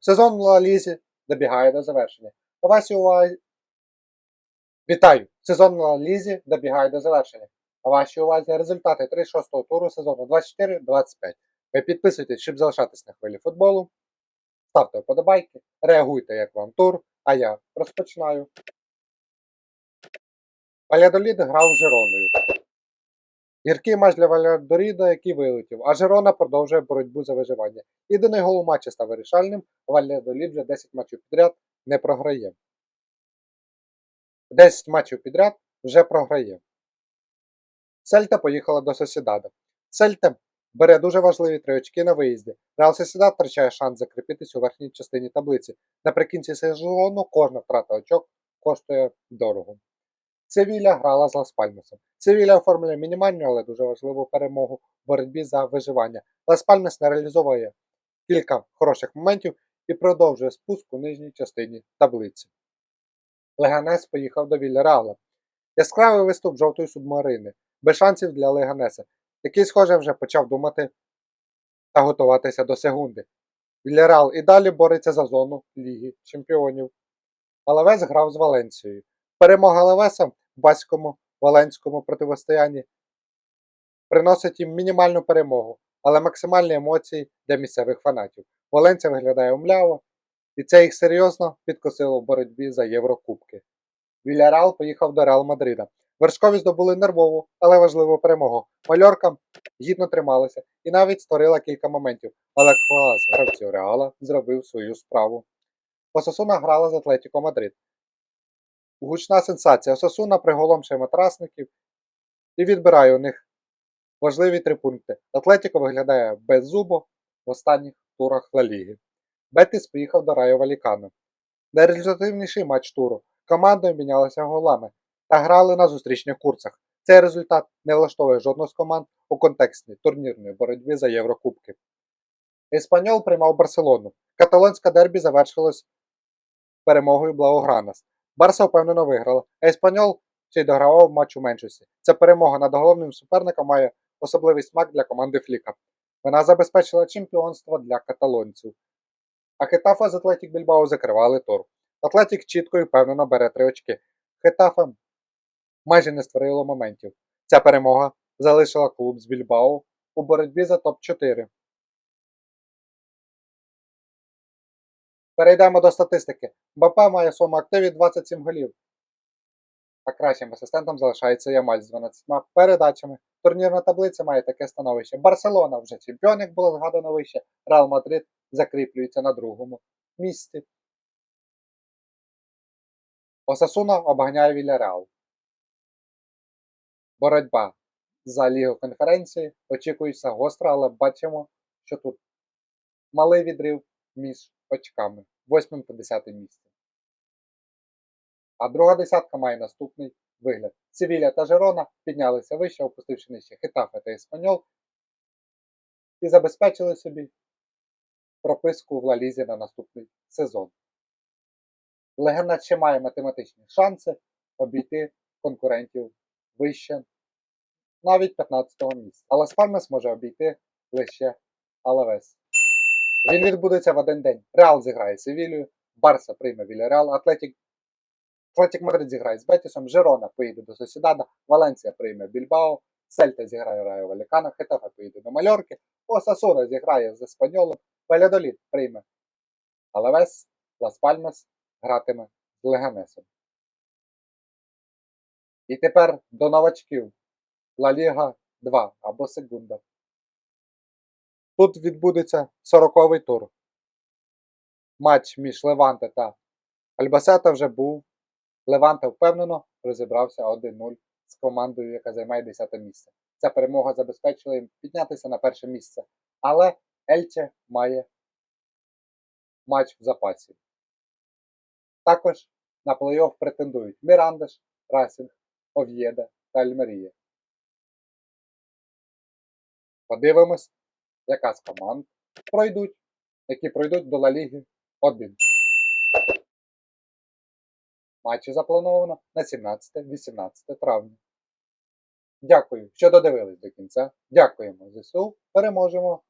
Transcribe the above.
Сезон в Ла Лізі добігає до завершення. У вас увазі... Вітаю! Сезон в Ла Лізі добігає до завершення. А вашій увазі результати 36-го туру сезону 24-25. Ви підписуйтесь, щоб залишатись на хвилі футболу. Ставте вподобайки, реагуйте, як вам тур, а я розпочинаю. Валядолід грав з Жироною. Гіркий матч для Валядоріда, який вилетів, а Жирона продовжує боротьбу за виживання. Єдиний гол у матчі став вирішальним, а вже 10 матчів підряд не програє. 10 матчів підряд вже програє. Сельта поїхала до Сосідада. Сельта бере дуже важливі три очки на виїзді. Реал Сосідад втрачає шанс закріпитись у верхній частині таблиці. Наприкінці сезону кожна втрата очок коштує дорого. Севіля грала з Лас-Пальмасом. Севіля оформлює мінімальну, але дуже важливу перемогу в боротьбі за виживання. Лас-Пальмас не реалізовує кілька хороших моментів і продовжує спуск у нижній частині таблиці. Леганес поїхав до Вільяреала. Яскравий виступ жовтої субмарини, без шансів для Леганеса, який, схоже, вже почав думати та готуватися до секунди. Вільяреал і далі бореться за зону Ліги Чемпіонів. Алавес грав з Валенцією. Перемога Алавеса баському валенському противостоянні приносить їм мінімальну перемогу, але максимальні емоції для місцевих фанатів. Валенція виглядає умляво, і це їх серйозно підкосило в боротьбі за Єврокубки. Вільяреал поїхав до Реал Мадрида. Вершкові здобули нервову, але важливу перемогу. Мальорка гідно трималася і навіть створила кілька моментів, але клас гравців Реала зробив свою справу. Осасуна грала з Атлетіко Мадрид. Гучна сенсація. Осасуна приголомшує матрасників і відбирає у них важливі три пункти. Атлетіко виглядає беззубо в останніх турах Ла Ліги. Бетіс поїхав до Райо Валікано. Найрезультативніший матч туру. Командою мінялися голами та грали на зустрічних курсах. Цей результат не влаштовує жодну з команд у контексті турнірної боротьби за Єврокубки. Еспаньол приймав Барселону. Каталонське дербі завершилось перемогою Блаугранас. Барса впевнено виграла, а Еспаньол ще й догравав матч у меншості. Ця перемога над головним суперником має особливий смак для команди Фліка. Вона забезпечила чемпіонство для каталонців. А Хетафа з Атлетік Більбао закривали тур. Атлетік чітко і впевнено бере три очки. Хетафа майже не створило моментів. Ця перемога залишила клуб з Більбао у боротьбі за топ-4. Перейдемо до статистики. БП має в своєму активі 27 голів. А кращим асистентом залишається Ямаль з 12 передачами. Турнірна таблиця має таке становище. Барселона вже чемпіон, як було згадано вище. Реал Мадрид закріплюється на другому місці. Осасуна обганяє Вільяреал. Боротьба за Лігу конференції очікується гостра, але бачимо, що тут малий відрив між очками 8 та 10 місце. А друга десятка має наступний вигляд. Севілля та Жерона піднялися вище, опустивши нижче Хетафе та Іспаньол і забезпечили собі прописку в Лалізі на наступний сезон. Легенда ще має математичні шанси обійти конкурентів вище навіть 15-го місця. Але Спальмес може обійти лише Алавес. Він відбудеться в один день. Реал зіграє з Севілію, Барса прийме Вільяреал, Атлетік Атлетік Мадрид зіграє з Бетісом, Жерона поїде до Сосідада, Валенсія прийме Більбао, Сельта зіграє Райо Валікано, Хетафе поїде до Мальорки, Осасуна зіграє з Еспаньолом, Валядоліт прийме Алавес, Лас Пальмас гратиме з Леганесом. І тепер до новачків Ла Ліга 2 або Сегунда. Тут відбудеться 40-й тур. Матч між Леванте та Альбасета вже був. Леванте впевнено розібрався 1-0 з командою, яка займає 10 місце. Ця перемога забезпечила їм піднятися на перше місце. Але Ельче має матч в запасі. Також на плей-офф претендують Мірандеш, Расінг, Ов'єда та Альмерія. Подивимось, яка з команд пройдуть, які пройдуть до Ла Ліги 1. Матчі заплановано на 17-18 травня. Дякую, що додивились до кінця. Дякуємо ЗСУ. Переможемо!